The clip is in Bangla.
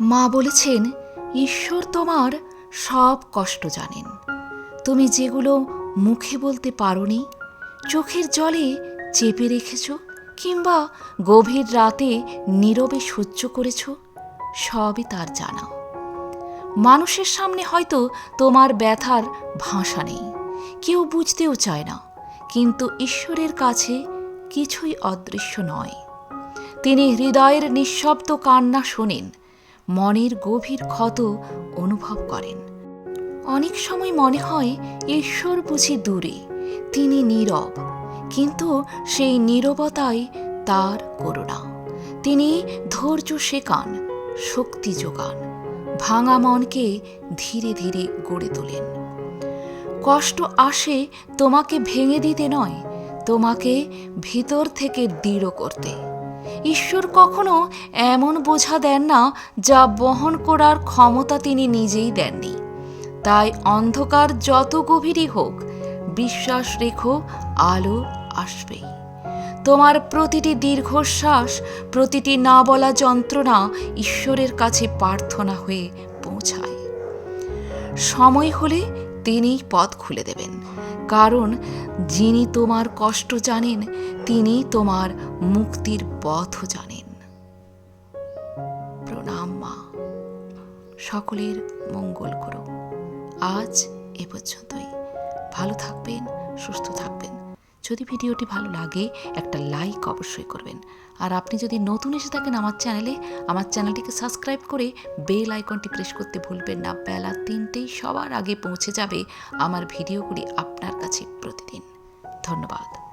মা বলেছেন, ঈশ্বর তোমার সব কষ্ট জানেন। তুমি যেগুলো মুখে বলতে পারোনি, চোখের জলে চেপে রেখেছ কিংবা গভীর রাতে নীরবে সহ্য করেছ, সবই তার জানা। মানুষের সামনে হয়তো তোমার ব্যথার ভাষা নেই, কেউ বুঝতেও চায় না, কিন্তু ঈশ্বরের কাছে কিছুই অদৃশ্য নয়। তিনি হৃদয়ের নিঃশব্দ কান্না শোনেন মনের গভীর ক্ষত অনুভব করেন। অনেক সময় মনে হয়, ঈশ্বর বুঝি দূরে, তিনি নীরব। কিন্তু সেই নীরবতাই তার করুণা। তিনি ধৈর্য শেখান, শক্তি যোগান, ভাঙা মনকে ধীরে ধীরে গড়ে তোলেন। কষ্ট আসে তোমাকে ভেঙে দিতে নয়, তোমাকে ভিতর থেকে দৃঢ় করতে। ঈশ্বর কখনো এমন বোঝা দেন না যা বহন করার ক্ষমতা তিনি নিজেই দেননি। তাই অন্ধকার যত গভীরই হোক, বিশ্বাস রেখো, আলো আসবেই। তোমার প্রতিটি দীর্ঘশ্বাস, প্রতিটি না বলা যন্ত্রণা ঈশ্বরের কাছে প্রার্থনা হয়ে পৌঁছায়। সময় হলে তিনিই পথ খুলে দেবেন। কারণ যিনি তোমার কষ্ট জানেন তিনি তোমার মুক্তির পথও জানেন। প্রণাম মা। সকলের মঙ্গল করো। আজ এ পর্যন্তই। ভালো থাকবেন, সুস্থ থাকবেন। যদি ভিডিওটি ভালো লাগে, একটা লাইক অবশ্যই করবেন। আর আপনি যদি নতুন এসে থাকেন আমার চ্যানেলে, আমার চ্যানেলটিকে সাবস্ক্রাইব করে বেল আইকনটি প্রেস করতে ভুলবেন না। বেলা তিনটেই সবার আগে পৌঁছে যাবে আমার ভিডিওগুলি আপনার কাছে প্রতিদিন। ধন্যবাদ।